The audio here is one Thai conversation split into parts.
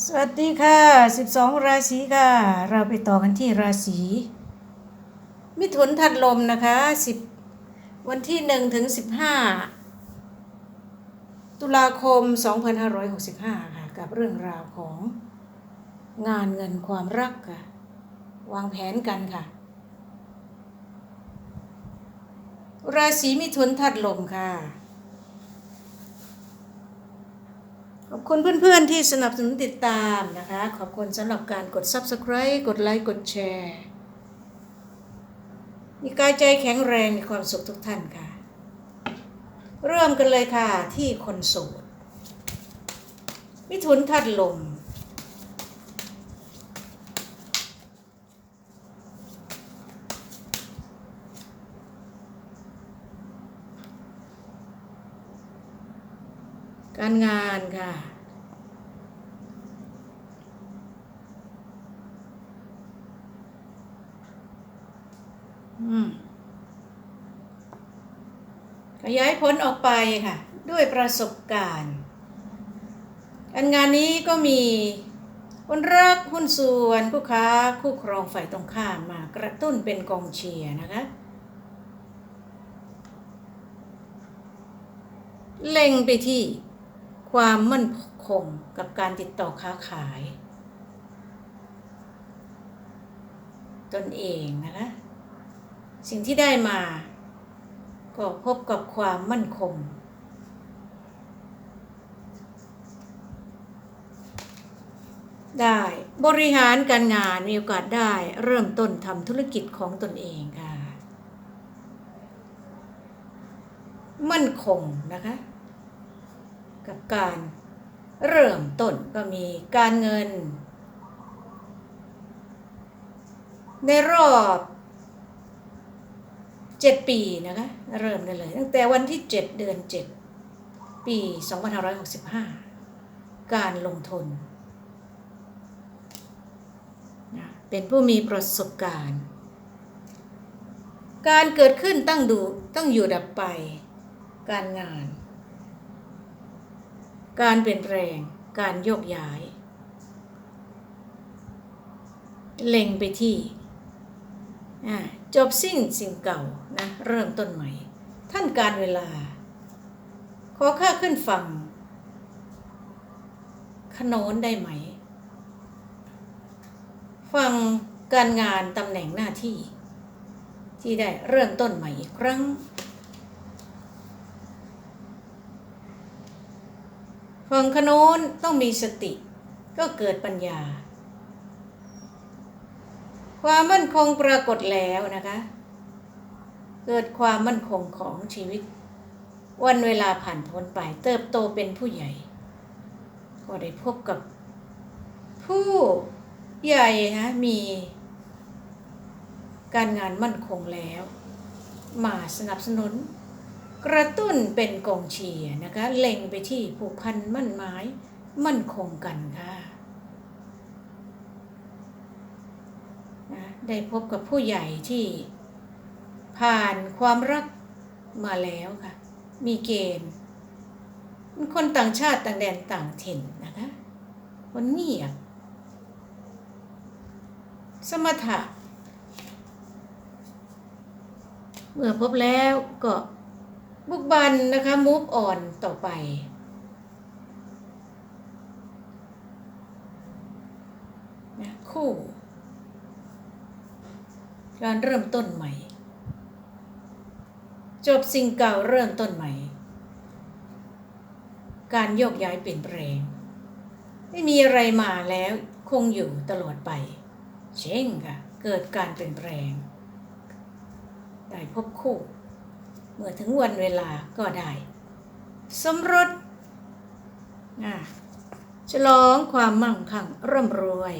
สวัสดีค่ะ 12 ราศีค่ะ เราไปต่อกันที่ราศี มิถุนถัดลมนะคะ 10 วันที่ 1 ถึง 15 ตุลาคม 2565 ค่ะ กับเรื่องราวของงานเงินความรักค่ะ วางแผนกันค่ะ ราศีมิถุนถัดลมค่ะ ขอบคุณเพื่อนๆที่สนับสนุนติดตามนะคะ ขอบคุณสำหรับการกด Subscribe กดไลค์กดแชร์มีกายใจแข็งแรงมีความสุขทุกท่านค่ะ เริ่มกันเลยค่ะที่คนโสดมิถุนทัดลม การงานค่ะอืมขยายผลออกไปค่ะ ด้วยประสบการณ์อันงานนี้ก็มีคนรักหุ้นส่วนผู้ค้าคู่ครองฝ่ายตรงข้ามมากระตุ้นเป็นกองเชียร์นะคะเล็งไปที่ ความมั่นคงกับการติดต่อค้าขาย ตนเองนะคะสิ่งที่ได้มา ก็พบกับความมั่นคง ได้บริหารการงานมีโอกาสได้เริ่มต้นทำธุรกิจของตนเองค่ะ มั่นคงนะคะ กับการเริ่มต้นก็มีการเงิน ในรอบเจ็ดปีนะคะ เริ่มได้เลย ตั้งแต่วันที่เจ็ดเดือนเจ็ดปี2565การลงทุน เป็นผู้มีประสบการณ์ การเกิดขึ้นตั้งดูตั้งอยู่ดับไป การงาน การเปลี่ยนแปลง การโยกย้าย เล็งไปที่จบสิ้นสิ่งเก่านะเริ่มต้นใหม่ ท่านการเวลา ขอข้าขึ้นฝั่งขนนได้ไหมฟังการงานตำแหน่งหน้าที่ ที่ได้เริ่มต้นใหม่อีกครั้ง ฝั่งขโนนต้องมีสติ ก็เกิดปัญญา ความมั่นคงปรากฏแล้วนะคะ เกิดความมั่นคงของชีวิต วันเวลาผ่านพ้นไปเติบโตเป็นผู้ใหญ่ ก็ได้พบกับ ผู้ใหญ่ฮะมี การงานมั่นคงแล้ว มาสนับสนุน กระตุ้นเป็นกองเชียร์นะคะ เล็งไปที่ผูกพันมั่นหมาย มั่นคงกันค่ะนะได้พบกับผู้ใหญ่ที่ผ่านความรักมาแล้วค่ะ มีเกณฑ์คนต่างชาติต่างแดนต่างถิ่นนะคะคนเงียบสมถะ เมื่อพบแล้วก็ บุกบันนะคะมูฟอ่อนต่อไป นะคู่ การเริ่มต้นใหม่ จบสิ่งเก่าเริ่มต้นใหม่ การโยกย้ายเปลี่ยนแปลง ไม่มีอะไรมาแล้วคงอยู่ตลอดไป เช่งค่ะ เกิดการเปลี่ยนแปลง ได้พบคู่ เมื่อถึงวันเวลาก็ได้ สมรสนะฉลองความมั่งคั่งร่ำรวย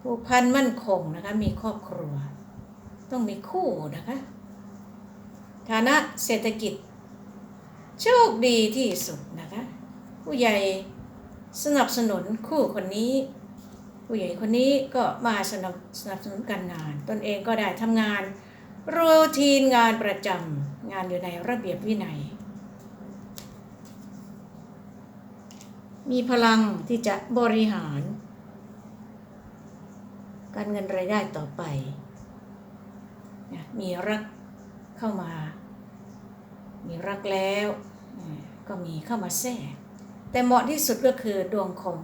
ผูกพันมั่นคงนะคะ มีครอบครัว ต้องมีคู่นะคะ ฐานะเศรษฐกิจ โชคดีที่สุดนะคะ ผู้ใหญ่สนับสนุนคู่คนนี้ ผู้ใหญ่คนนี้ก็มาสนับสนับสนุนการงาน ตนเองก็ได้ทำงานรูทีนงานประจำงานอยู่ในระเบียบวินัย มีพลังที่จะบริหาร การเงินรายได้ต่อไป มีรักเข้ามา มีรักแล้ว ก็มีเข้ามาแทรกแต่เหมาะที่สุดก็คือดวงของ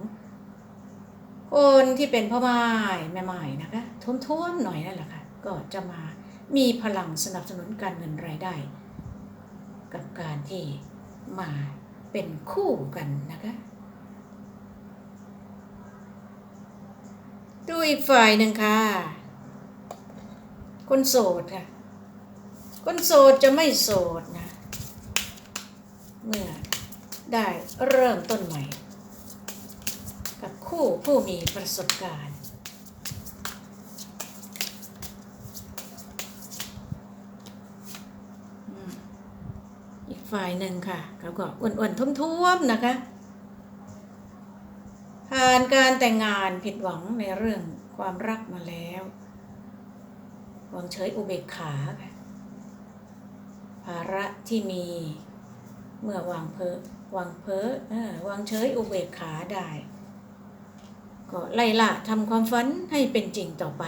คนที่เป็นพ่อไม้แม่ไม้นะคะท้วมๆหน่อยนั่นแหละค่ะก็จะมามีพลังสนับสนุนการเงินรายได้ กับการที่มาเป็นคู่กันนะคะดูอีกฝ่ายหนึ่งค่ะ คนโสดค่ะ คนโสดจะไม่โสดนะ เมื่อได้เริ่มต้นใหม่ คู่ผู้มีประสบการณ์ อีกฝ่ายหนึ่งค่ะเขาก็อ้วนๆท้วมๆนะคะผ่านการแต่งงานผิดหวังในเรื่องความรักมาแล้ววางเฉยอุเบกขาค่ะภาระที่มีเมื่อวางเพอวางเพออวางเฉยอุเบกขาได้ ก็ไล่ละทำความฝันให้เป็นจริงต่อไป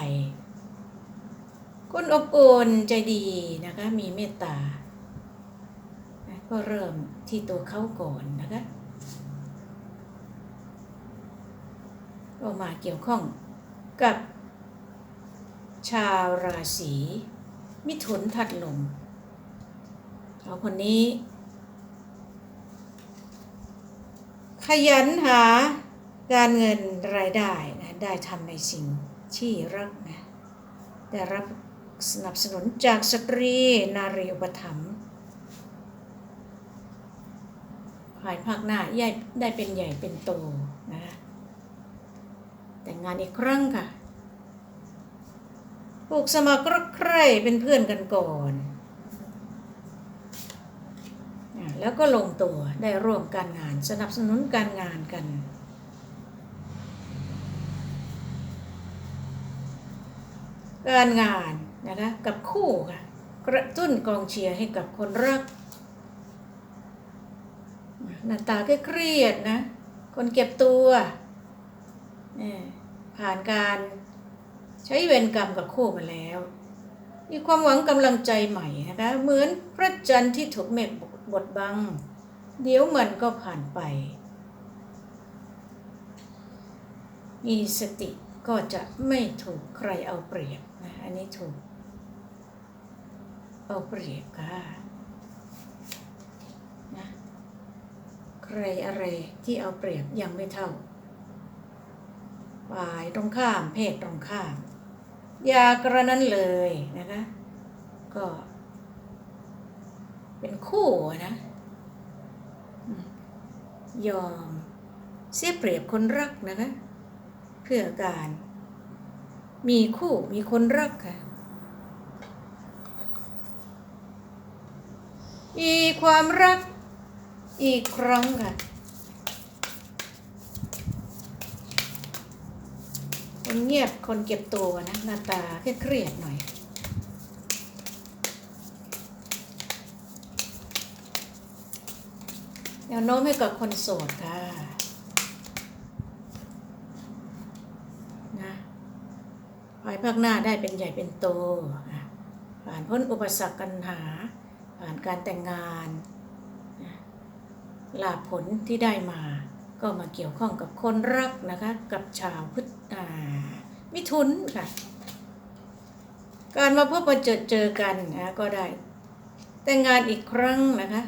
คนอบอุ่นใจดีนะคะ มีเมตตา ก็เริ่มที่ตัวเขาก่อนนะคะก็มาเกี่ยวข้องกับชาวราศีมิถุนทัดลมเขาคนนี้ ขยันหา การเงินรายได้นะได้ทำในสิ่งที่รักนะได้รับสนับสนุนจากสตรีนารีอุปถัมภ์ภายภาคหน้าใหญ่ได้เป็นใหญ่เป็นโตนะแต่งงานอีกครั้งค่ะผูกสมัครรักใคร่เป็นเพื่อนกันก่อน แล้วก็ลงตัวได้ร่วมการงานสนับสนุนการงานกัน การงานนะคะกับคู่ค่ะกระตุ้นกองเชียร์ให้กับคนรักหน้าตาเครียดนะ คนเก็บตัวนี่ผ่านการใช้เวรกรรมกับคู่มาแล้ว มีความหวังกำลังใจใหม่นะคะเหมือนพระจันทร์ที่ถูกเมฆบดบัง เดี๋ยวมันก็ผ่านไป มีสติก็จะไม่ถูกใครเอาเปรียบ อันนี้ถูก เอาเปรียบค่ะนะใครอะไรที่เอาเปรียบยังไม่เท่าฝ่ายตรงข้ามเพศตรงข้าม อย่ากระนั้นเลยนะคะ ก็ เป็นคู่นะ ยอมเสียเปรียบคนรักนะคะ เพื่อการ มีคู่มีคนรักค่ะอีความรักอีกครั้งค่ะ คนเงียบคนเก็บตัวนะหน้าตาเครียดหน่อยแนวโน้มให้กับคนโสดค่ะ ภาคหน้าได้เป็นใหญ่เป็นโต ผ่านพ้นอุปสรรคปัญหา ผ่านการแต่งงานลาผลที่ได้มา ก็มาเกี่ยวข้องกับคนรักนะคะ กับชาวพฤษอ่ามิถุนค่ะ การมาพบมาเจอเจอกันนะก็ได้ แต่งงานอีกครั้งนะคะ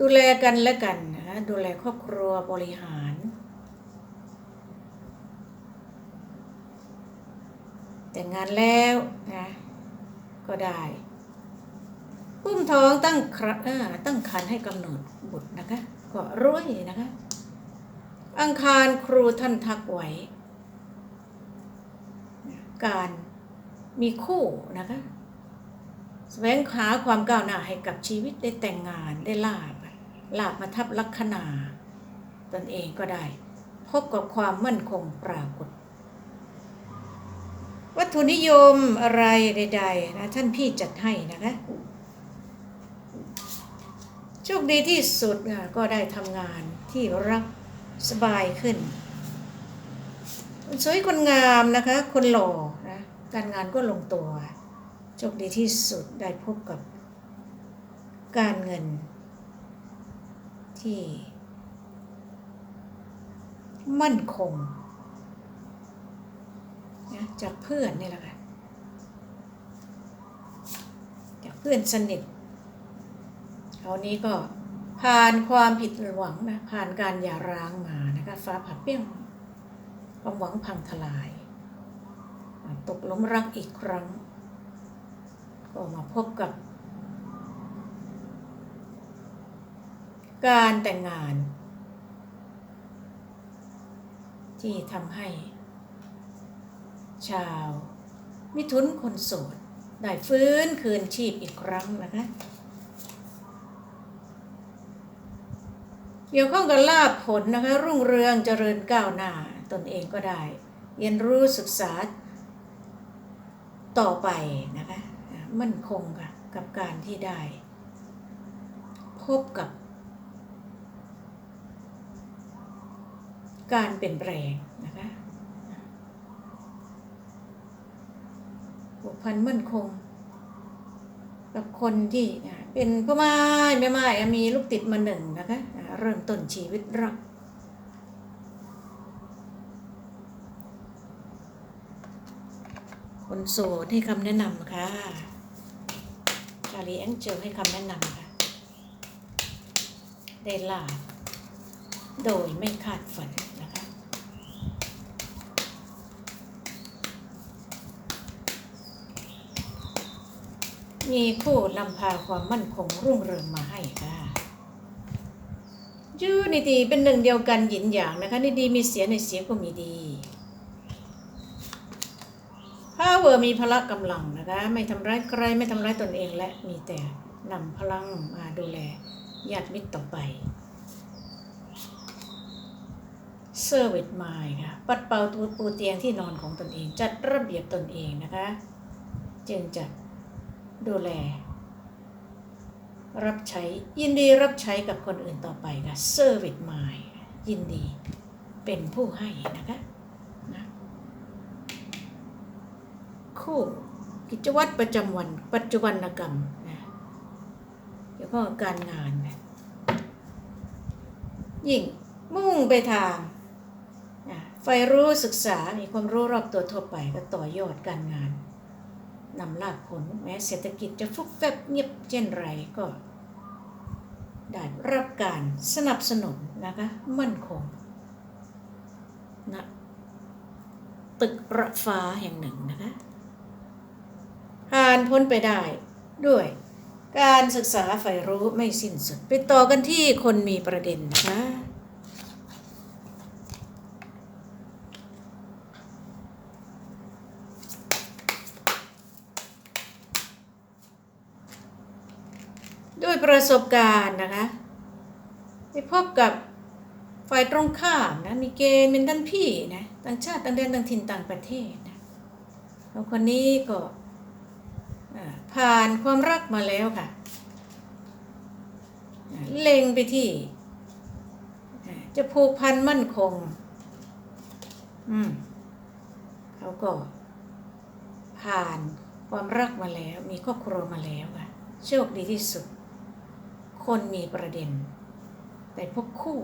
ดูแลกันและกันนะคะดูแลครอบครัวบริหาร แต่งงานแล้วนะก็ได้อุ้มท้องตั้งครเอ่อตั้งครรภ์ให้กำเนิดบุตรนะคะ ก็รวยนะคะ อังคารครูท่านทักไว้การมีคู่นะคะแสวงหาความก้าวหน้าให้กับชีวิตได้แต่งงานได้ลาบลาบมาทับลัคนาตนเองก็ได้ พบกับความมั่นคงปรากฏ วัตถุนิยมอะไรใดๆนะท่านพี่จัดให้นะคะโชคดีที่สุดก็ได้ทำงานที่รักสบายขึ้นคนสวยคนงามนะคะ คนหล่อนะการงานก็ลงตัวโชคดีที่สุดได้พบกับการเงินที่ มั่นคง จากเพื่อนนี่แหละค่ะจากเพื่อนสนิทคราวนี้ก็ผ่านความผิดหวังนะผ่านการหย่าร้างมานะคะฟ้าผ่าเปี้ยงความหวังพังทลาย ตกหล้มรักอีกครั้ง ก็มาพบกับ การแต่งงาน ที่ทำให้ ชาว มิถุนคนโสด ได้ฟื้นคืนชีพอีกครั้งนะคะ เกี่ยวข้องกับลาภผลนะคะ รุ่งเรืองเจริญก้าวหน้าตนเองก็ได้ เรียนรู้ศึกษาต่อไปนะคะ มั่นคงค่ะกับการที่ได้ พบกับ การเปลี่ยนแปลงนะคะผูก พันมั่นคง กับคนที่เป็นพ่อไม้แม่ไม้อ่มีลูกติดมาหนึ่งนะคะเริ่มต้นชีวิตรักคนโสดให้คำแนะนำค่ะชาลีแองเจลให้คำแนะนำค่ะได้ลาบโดยไม่คาดฝันนะคะ มีคู่นำพาความมั่นคงรุ่งเรืองมาให้ค่ะยูนิตีเป็นหนึ่งเดียวกันหยินหยางนะคะในดีมีเสียในเสียก็มีดี power มีพละกำลังนะคะ ไม่ทำร้ายใครไม่ทำร้ายตนเองและมีแต่นำพลังมาดูแลญาติมิตรต่อไปเซอร์วิสมายค่ะปัดเป่าตัวปูเตียงที่นอนของตนเอง จัดระเบียบตนเองนะคะ จึงจะ ดูแล รับใช้ยินดีรับใช้กับคนอื่นต่อไปค่ะเซอร์วิสมายยินดีเป็นผู้ให้นะคะนะคู่กิจวัตรประจำวัน ปัจจุบันกรรมนะเกี่ยวกับการงานนะยิ่งมุ่งไปทางนะไฟรู้ศึกษามีความรู้รอบตัวทั่วไปก็ต่อยอดการงาน นำลาภผลแม้เศรษฐกิจจะฟุกแฟบเงียบเช่นไรก็ได้รับการสนับสนุนนะคะมั่นคงนะตึกระฟ้าแห่งหนึ่งนะคะผ่านพ้นไปได้ด้วยการศึกษาใฝ่รู้ไม่สิ้นสุด ไปต่อกันที่คนมีประเด็นนะคะ ด้วย ประสบการณ์นะคะไปพบกับฝ่ายตรงข้ามนะมีเกณฑ์เป็นท่านพี่นะต่างชาติต่างแดนต่างถิ่นต่างประเทศนะแล้วคนนี้ก็ผ่านความรักมาแล้วค่ะ เล็งไปที่ จะผูกพันมั่นคง อืมเขาก็ ผ่านความรักมาแล้ว มีครอบครัวมาแล้วค่ะ โชคดีที่สุด คนมีประเด็น แต่พบคู่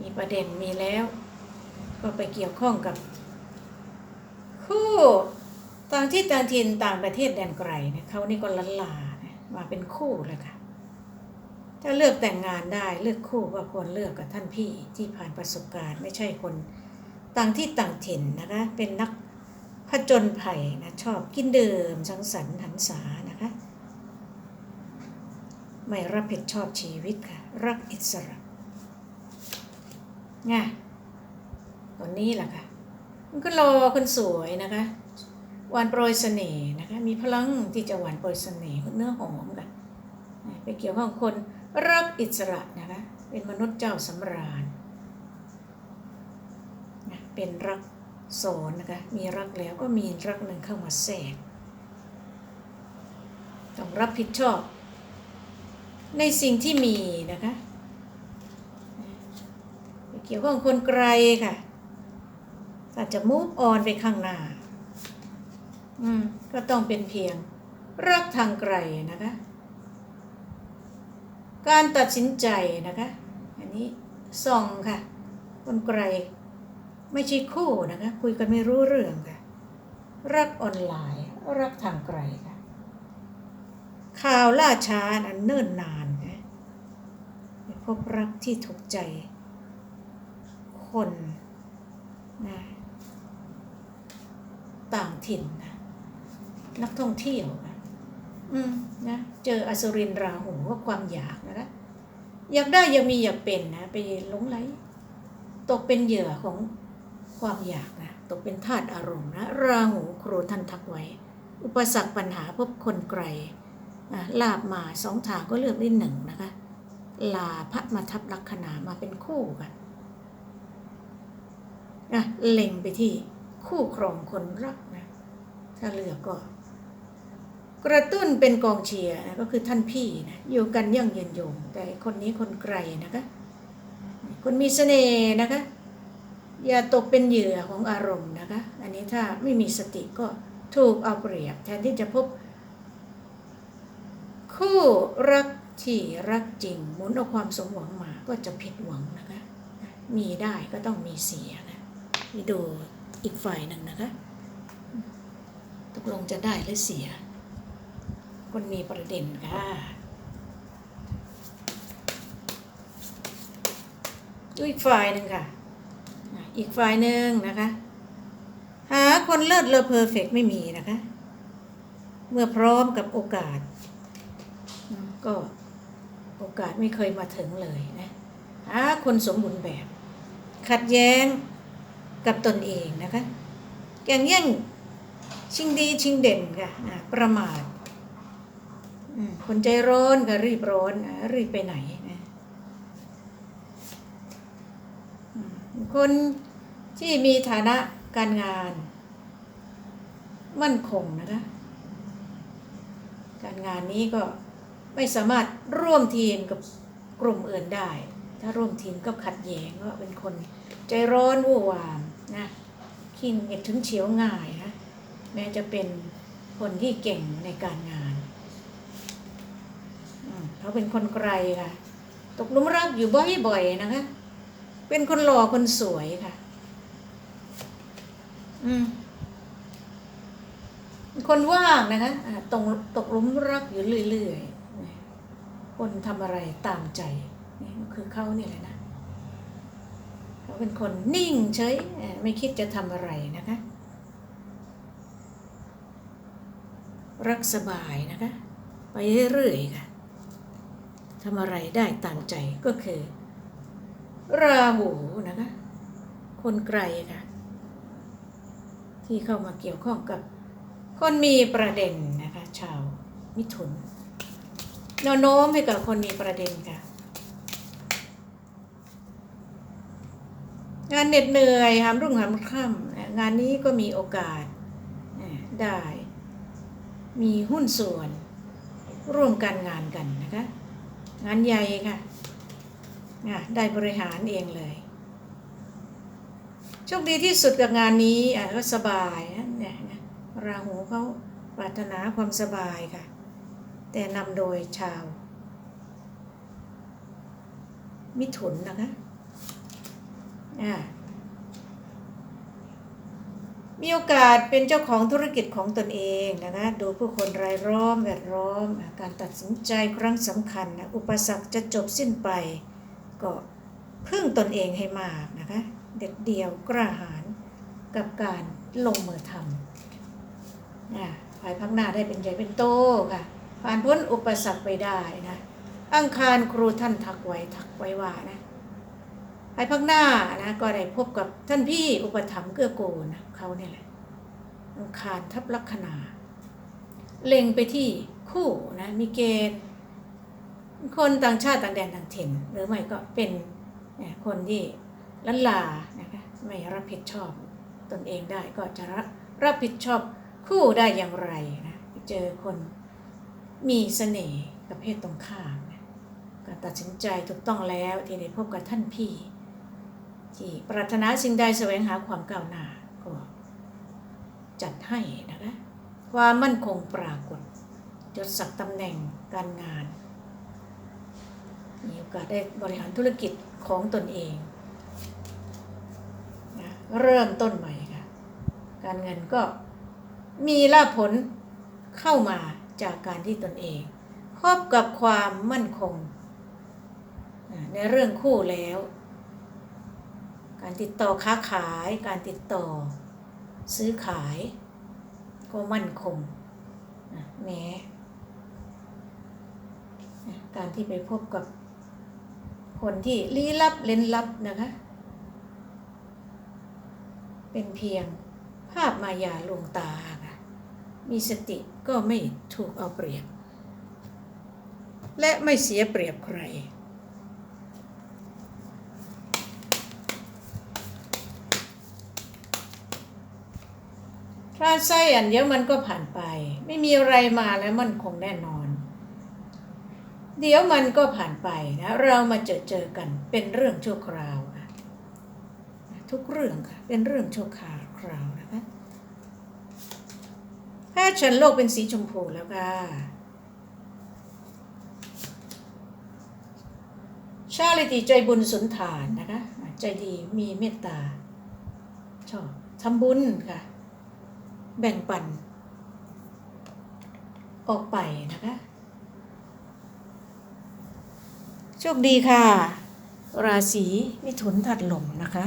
มีประเด็นมีแล้ว ก็ไปเกี่ยวข้องกับ คู่ต่างที่ต่างถิ่นต่างประเทศแดนไกลเนี่ยเขานี่ก็ลันลานะมาเป็นคู่เลยค่ะถ้าเลือกแต่งงานได้เลือกคู่ก็ควรเลือกกับท่านพี่ที่ผ่านประสบการณ์ ไม่ใช่คน ต่างที่ต่างถิ่นนะคะ เป็นนักผจญภัยนะ ชอบกินดื่มสังสรรค์หันษานะคะ ไม่รับผิดชอบชีวิตค่ะ รักอิสระไงตอนนี้แหละค่ะ มันก็รอคนสวยนะคะหวานโปรยเสน่ห์นะคะ มีพลังที่จะหวานโปรยเสน่ห์เนื้อหอมกันไปเกี่ยวข้องคนรักอิสระนะคะ เป็นมนุษย์เจ้าสำราญ เป็นรักสอนนะคะ มีรักแล้วก็มีรักหนึ่งเข้ามาแทรกต้องรับผิดชอบ ในสิ่งที่มีนะคะเกี่ยวข้องคนไกลค่ะถ้าจะ move on ไปข้างหน้า อืม ก็ต้องเป็นเพียงรักทางไกลนะคะ การตัดสินใจนะคะ อันนี้ส่องค่ะ คนไกล ไม่ใช่คู่นะคะ คุยกันไม่รู้เรื่องค่ะ รักออนไลน์ รักทางไกลค่ะ ข่าวล่าช้านั้นเนิ่นนานนะพบรักที่ถูกใจ คนนะต่างถิ่นนะนักท่องเที่ยวนะอืมนะเจออสุรินราหูว่าความอยากนะคะอยากได้ยากมีอยากเป็นนะ ไปหลงไหลตกเป็นเหยื่อของ ความอยากนะตกเป็นทาสอารมณ์นะราหูครูท่านทักไว้ อุปสรรคปัญหาพบคนไกลนะลาบมาสองทางก็เลือกได้หนึ่งนะคะ ลาพระมาทับลัคนามาเป็นคู่กันนะเล็งไปที่คู่ครองคนรักนะถ้าเลือกก็ กระตุ้นเป็นกองเชียร์นะก็คือท่านพี่นะอยู่กันยั่งยืนยงแต่คนนี้คนไกลนะคะ คนมีเสน่ห์นะคะ อย่าตกเป็นเหยื่อของอารมณ์นะคะ อันนี้ถ้าไม่มีสติก็ถูกเอาเปรียบ แทนที่จะพบ คู่รักที่รักจริงหมุนเอาความสมหวังมาก็จะผิดหวังนะคะ มีได้ก็ต้องมีเสียนะไปดูอีกฝ่ายหนึ่งนะคะ ตกลงจะได้หรือเสีย คนมีประเด็นค่ะดูอีกฝ่ายหนึ่งค่ะ อีกฝ่ายหนึ่งนะคะ หาคนเลิศเลอเพอร์เฟกไม่มีนะคะ เมื่อพร้อมกับโอกาส ก็โอกาสไม่เคยมาถึงเลยนะหาคนสมบูรณ์แบบ ขัดแย้งกับตนเองนะคะแก่งแย่งชิงดีชิงเด่นค่ะประมาทคนใจร้อนก็รีบร้อนรีบไปไหนนะอืม คนที่มีฐานะการงาน มั่นคงนะคะ การงานนี้ก็ไม่สามารถร่วมทีมกับกลุ่มอื่นได้ ถ้าร่วมทีมก็ขัดแย้งว่าเป็นคนใจร้อนวู่นวามนะขี้หงุดหงดถึงเฉียวง่ายนะแม้จะเป็นคนที่เก่งในการงานเขาเป็นคนไกลค่ะตกลุมรักอยู่บ่อยๆนะคะ เป็นคนหล่อคนสวยค่ะ อืมคนว่างนะคะตกตกหลุมรักอยู่เรื่อยๆ คนทำอะไรตามใจ นี่ก็คือเขาเนี่ยแหละนะ เขาเป็นคนนิ่งเฉย ไม่คิดจะทำอะไรนะคะ รักสบายนะคะ ไปเรื่อยๆค่ะทำอะไรได้ตามใจก็คือ ราหูนะคะ คนไกลค่ะที่เข้ามาเกี่ยวข้องกับคนมีประเด็นนะคะ ชาวมิถุนแนวโน้มให้กับคนมีประเด็นค่ะ งานเหน็ดเหนื่อยหามรุ่งหามค่ำงานนี้ก็มีโอกาสได้ มีหุ้นส่วน ร่วมกันงานกันนะคะ งานใหญ่ค่ะ ได้บริหารเองเลยโชคดีที่สุดกับงานนี้อะก็สบายนะเนี่ยนะราหูเขาปรารถนาความสบายค่ะ แต่นำโดยชาว มิถุนนะคะอ่ามีโอกาสเป็นเจ้าของธุรกิจของตนเองนะคะดูผู้คนรายล้อมแวดล้อม การตัดสินใจครั้งสำคัญนะอุปสรรคจะจบสิ้นไป ก็พึ่งตนเองให้มากนะคะ เด็ดเดียวกล้าหาญกับการลงมือทำอะภายภาคหน้าได้เป็นใหญ่เป็นโตค่ะ ผ่านพ้นอุปสรรคไปได้นะ อังคารครูท่านทักไว้ทักไว้ว่านะภายภาคหน้านะก็ได้พบกับท่านพี่อุปถัมภ์เกื้อกูลนะเขาเนี่ยแหละ อังคารทับลัคนา เล็งไปที่คู่นะมีเกณฑ์ คนต่างชาติต่างแดนต่างถิ่น หรือไม่ก็เป็นคนที่ลันลานะคะไม่รับผิดชอบตนเองได้ก็จะรับรับผิดชอบคู่ได้อย่างไรนะเจอคนมีเสน่ห์กับเพศตรงข้ามนะก็ตัดสินใจถูกต้องแล้วที่ได้พบกับท่านพี่ ที่ปรารถนาสิ่งใดแสวงหาความก้าวหน้าก็จัดให้นะคะความมั่นคงปรากฏยศศักดิ์ตำแหน่งการงาน มีโอกาสได้บริหารธุรกิจของตนเองนะเริ่มต้นใหม่ค่ะ การเงินก็มีลาผลเข้ามาจากการที่ตนเองครอบกับความมั่นคง ในเรื่องคู่แล้ว การติดต่อค้าขาย การติดต่อซื้อขาย ก็มั่นคงแม้นะการที่ไปพบกับ คนที่ลี้ลับเล้นลับนะคะ เป็นเพียงภาพมายาลวงตาค่ะมีสติก็ไม่ถูกเอาเปรียบ และไม่เสียเปรียบใครถ้าไส้อันเดียวมันก็ผ่านไป ไม่มีอะไรมาแล้วมันคงแน่นอน เดี๋ยวมันก็ผ่านไปนะ เรามาเจอเจอกันเป็นเรื่องชั่วคราวค่ะทุกเรื่องค่ะเป็นเรื่องชั่วคราวคราวนะคะแพทย์ฉันโลกเป็นสีชมพูแล้วค่ะชาลิติใจบุญสุนทานนะคะ ใจดีมีเมตตา ชอบทำบุญค่ะ แบ่งปัน ออกไปนะคะ โชคดีค่ะ ราศีมิถุนถัดลมนะคะ